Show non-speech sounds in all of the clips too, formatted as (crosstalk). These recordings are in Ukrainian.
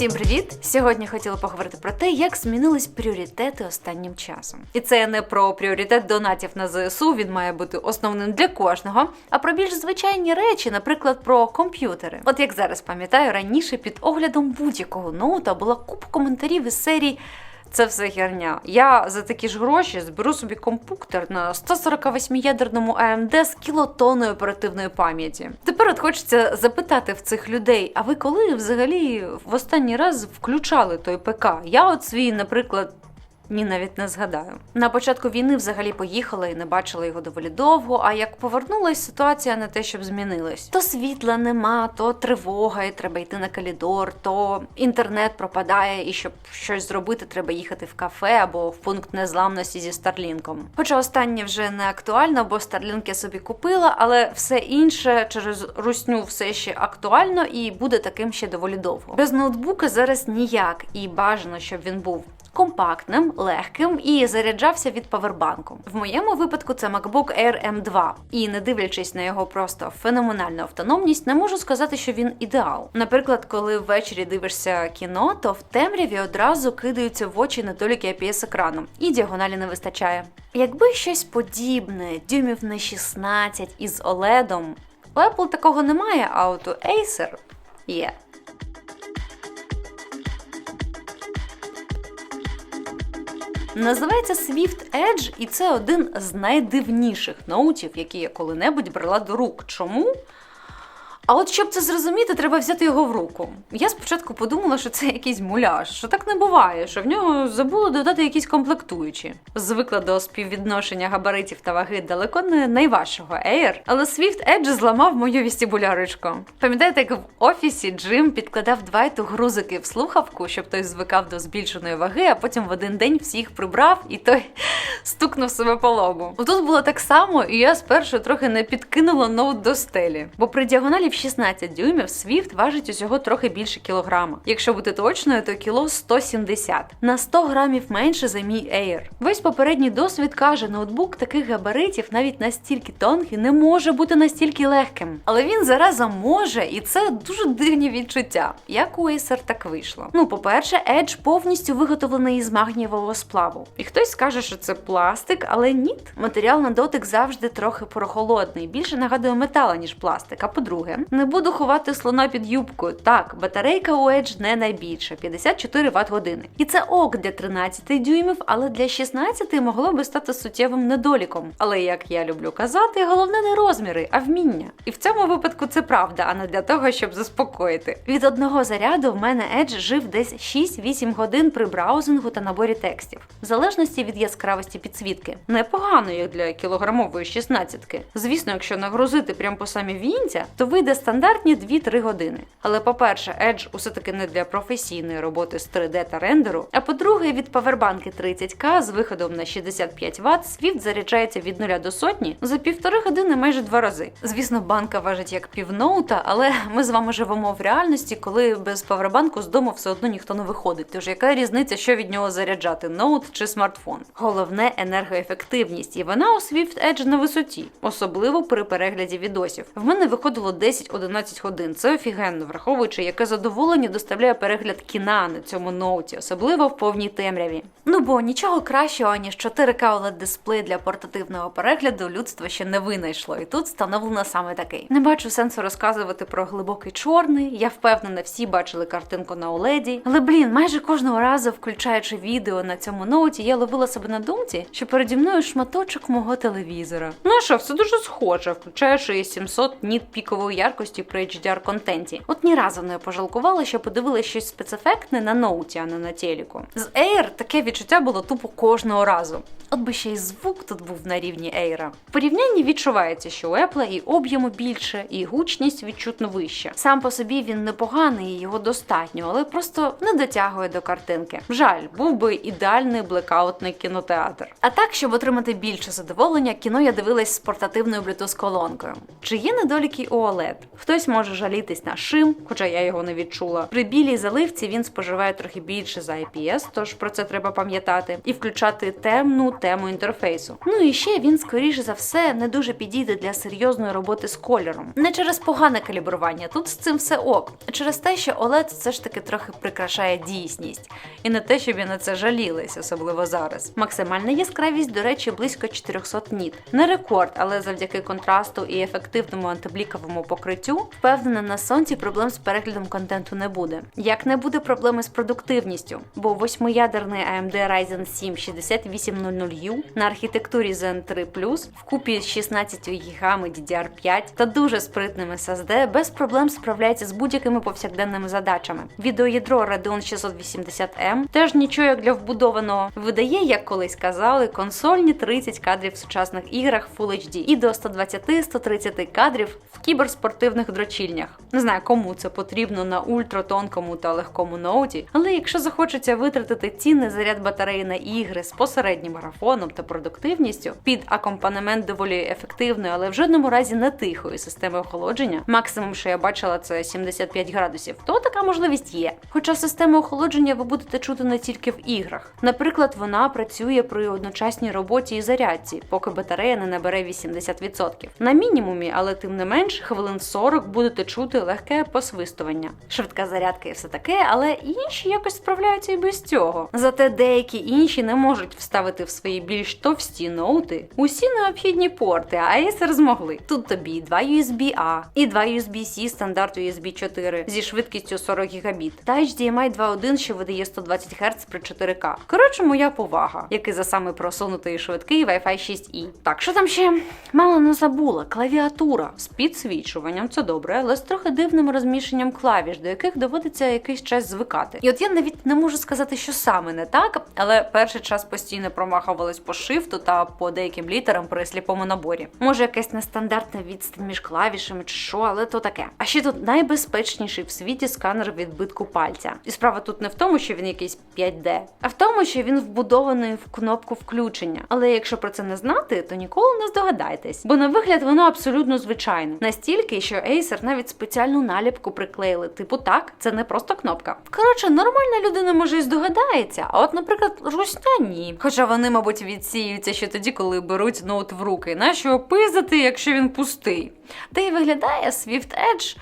Всім привіт! Сьогодні хотіла поговорити про те, як змінились пріоритети останнім часом. І це не про пріоритет донатів на ЗСУ, він має бути основним для кожного, а про більш звичайні речі, наприклад, про комп'ютери. От як зараз пам'ятаю, раніше під оглядом будь-якого ноута була купа коментарів із серії. Це все херня. Я за такі ж гроші зберу собі компуктор на 148-ядерному AMD з кілотонною оперативної пам'яті. Тепер от хочеться запитати в цих людей: а ви коли взагалі в останній раз включали той ПК? Я от свій, наприклад. Ні, навіть не згадаю. На початку війни взагалі поїхала і не бачила його доволі довго. А як повернулась, ситуація не те, щоб змінилась. То світла нема, то тривога, і треба йти на калідор, то інтернет пропадає, і щоб щось зробити, треба їхати в кафе або в пункт незламності зі Старлінком. Хоча останнє вже не актуально, бо Старлінк я собі купила, але все інше через русню все ще актуально і буде таким ще доволі довго. Без ноутбука зараз ніяк, і бажано, щоб він був компактним, легким і заряджався від павербанку. В моєму випадку це MacBook Air M2. І не дивлячись на його просто феноменальну автономність, не можу сказати, що він ідеал. Наприклад, коли ввечері дивишся кіно, то в темряві одразу кидаються в очі недоліки IPS екрану, і діагоналі не вистачає. Якби щось подібне, дюймів на 16 із OLED, у Apple такого немає, а от у Acer є. Називається Swift Edge, і це один з найдивніших ноутів, які я коли-небудь брала до рук. Чому? А от щоб це зрозуміти, треба взяти його в руку. Я спочатку подумала, що це якийсь муляж, що так не буває, що в нього забули додати якісь комплектуючі. Звикла до співвідношення габаритів та ваги далеко не найважчого Air, але Swift Edge зламав мою вістібулярочку. Пам'ятаєте, як в офісі Джим підкладав Двайту грузики в слухавку, щоб той звикав до збільшеної ваги, а потім в один день всіх прибрав і той (laughs) стукнув себе по лобу. Тут було так само, і я спершу трохи не підкинула ноут до стелі, бо при діагоналі в 16 дюймів Swift важить усього трохи більше кілограма. Якщо бути точною, то кіло 170. На 100 грамів менше за мій Air. Весь попередній досвід каже, ноутбук таких габаритів навіть настільки тонкий не може бути настільки легким. Але він зараза може, і це дуже дивні відчуття. Як у Acer так вийшло. Ну, по-перше, Edge повністю виготовлений із магнієвого сплаву. І хтось скаже, що це пластик, але ні. Матеріал на дотик завжди трохи прохолодний, більше нагадує метала, ніж пластик. А по-друге, не буду ховати слона під юбкою. Так, батарейка у Edge не найбільша 54 Вт години. І це ок для 13 дюймів, але для 16 могло би стати суттєвим недоліком. Але як я люблю казати, головне не розміри, а вміння. І в цьому випадку це правда, а не для того, щоб заспокоїти. Від одного заряду в мене Edge жив десь 6-8 годин при браузингу та наборі текстів, в залежності від яскравості підсвітки. Непогано, як для кілограмової 16-ки. Звісно, якщо нагрузити прямо по самі вінця, то вийде стандартні 2-3 години. Але по-перше, Edge усе таки не для професійної роботи з 3D та рендеру. А по-друге, від павербанки 30К з виходом на 65 Вт Swift заряджається від 0 до сотні за півтори години майже два рази. Звісно, банка важить як півноута, але ми з вами живемо в реальності, коли без павербанку з дому все одно ніхто не виходить. Тож яка різниця, що від нього заряджати ноут чи смартфон? Головне енергоефективність, і вона у Swift Edge на висоті, особливо при перегляді відосів. В мене виходило 10-11 годин. Це офігенно, враховуючи, яке задоволення доставляє перегляд кіна на цьому ноуті, особливо в повній темряві. Ну бо нічого кращого, ніж 4К oled дисплей для портативного перегляду людство ще не винайшло, і тут встановлено саме такий. Не бачу сенсу розказувати про глибокий чорний. Я впевнена, всі бачили картинку на OLED. Але блін, майже кожного разу, включаючи відео на цьому ноуті, я ловила себе на думці, що переді мною шматочок мого телевізора. Ну що, все дуже схоже, включаючи 700 ніт пікової яркості при HDR контенті. От ні разу не пожалкувала, що подивилася щось спецефектне на ноуті, а не на телеку. З Air таке відчуття було тупо кожного разу. От би ще й звук тут був на рівні Air. В порівнянні відчувається, що у Apple і об'єму більше, і гучність відчутно вища. Сам по собі він непоганий, його достатньо, але просто не дотягує до картинки. Жаль, був би ідеальний блекаутний кінотеатр. А так, щоб отримати більше задоволення, кіно я дивилась з портативною Bluetooth колонкою. Чи є недоліки у OLED? Хтось може жалітись на шим, хоча я його не відчула. При білій заливці він споживає трохи більше за IPS, тож про це треба пам'ятати, і включати темну тему інтерфейсу. Ну і ще він, скоріше за все, не дуже підійде для серйозної роботи з кольором. Не через погане калібрування, тут з цим все ок, а через те, що OLED все ж таки трохи прикрашає дійсність, і не те, щоб я на це жалілась, особливо зараз. Максимальна яскравість, до речі, близько 400 ніт. Не рекорд, але завдяки контрасту і ефективному антибліковому покриттю, впевнена, на сонці проблем з переглядом контенту не буде. Як не буде проблеми з продуктивністю, бо восьмиядерний AMD Ryzen 7 6800U на архітектурі Zen 3 вкупі з 16 гігами DDR5 та дуже спритним SSD без проблем справляється з будь-якими повсякденними задачами. Відеоядро Radeon 680M теж нічого як для вбудованого видає, як колись казали, консольні 30 кадрів в сучасних іграх Full HD і до 120-130 кадрів в кіберспортивних дрочільнях. Не знаю, кому це потрібно на ультратонкому та легкому ноуті, але якщо захочеться витратити цінний заряд батареї на ігри з посереднім графоном та продуктивністю під акомпанемент доволі ефективної, але в жодному разі не тихої системи охолодження, максимум, що я бачила, це 75 градусів, то така можливість є. Хоча систему охолодження ви будете чути не тільки в іграх. Наприклад, вона працює при одночасній роботі і зарядці, поки батарея не набере 80%. На мінімумі, але тим не менш, хвилин 40 будете чути легке посвистування. Швидка зарядка і все таке, але інші якось справляються і без цього. Зате деякі інші не можуть вставити в свої більш товсті ноути усі необхідні порти, а Acer змогли. Тут тобі і 2 USB-A, і 2 USB-C стандарт USB 4 зі швидкістю 40 Гбіт, та HDMI 2.1, що видає 120 Гц при 4К. Коротше, моя повага, який за саме просунутий швидкий Wi-Fi 6E. Так, що там ще? Мало не забула, клавіатура з підсвічуванням, це добре, але з трохи дивним розміщенням клавіш, до яких доводиться якийсь час звикати. І от я навіть не можу сказати, що саме не так, але перший час постійно промахувалась по шифту та по деяким літерам при сліпому наборі. Може, якась нестандартна відстань між клавішами чи що, але то таке. А ще тут найбезпечніший в світі сканер відбитку пальця. І справа тут не в тому, що він якийсь 5D, а в тому, що він вбудований в кнопку включення. Але якщо про це не знати, то ніколи не здогадаєтесь, бо на вигляд воно абсолютно звичайне. Настільки, що Acer навіть спеціальну наліпку приклеїли, типу так, це не просто кнопка. Коротше, нормальна людина може і здогадається, а от, наприклад, русня ні. Хоча вони, мабуть, відсіюються ще тоді, коли беруть ноут в руки. Нащо пизати, якщо він пустий? Та й виглядає Swift Edge.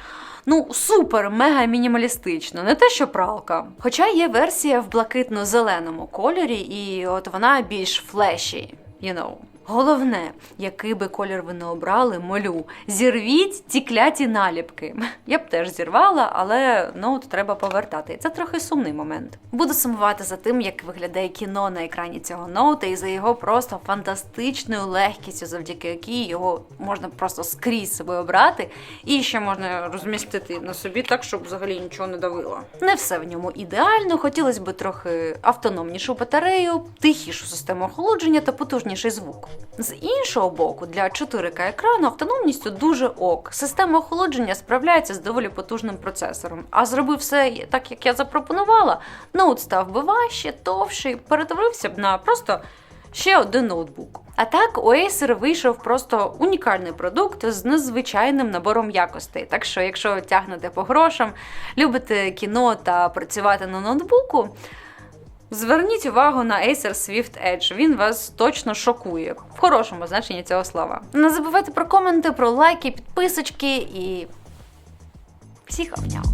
Ну, супер, мега мінімалістично, не те, що пралка. Хоча є версія в блакитно-зеленому кольорі, і от вона більш флеші, you know. Головне, який би колір ви не обрали, молю, зірвіть ці кляті наліпки. Я б теж зірвала, але ноут треба повертати. Це трохи сумний момент. Буду сумувати за тим, як виглядає кіно на екрані цього ноута, і за його просто фантастичною легкістю, завдяки якій його можна просто скрізь себе обрати, і ще можна розмістити на собі так, щоб взагалі нічого не давило. Не все в ньому ідеально, хотілося б трохи автономнішу батарею, тихішу систему охолодження та потужніший звук. З іншого боку, для 4К екрану автономністю дуже ок. Система охолодження справляється з доволі потужним процесором. А зробив все так, як я запропонувала, ноут став би важче, товший, перетворився б на просто ще один ноутбук. А так, у Acer вийшов просто унікальний продукт з незвичайним набором якостей. Так що, якщо тягнете по грошам, любите кіно та працювати на ноутбуку. Зверніть увагу на Acer Swift Edge, він вас точно шокує в хорошому значенні цього слова. Не забувайте про коменти, про лайки, підписочки і всіх обняв.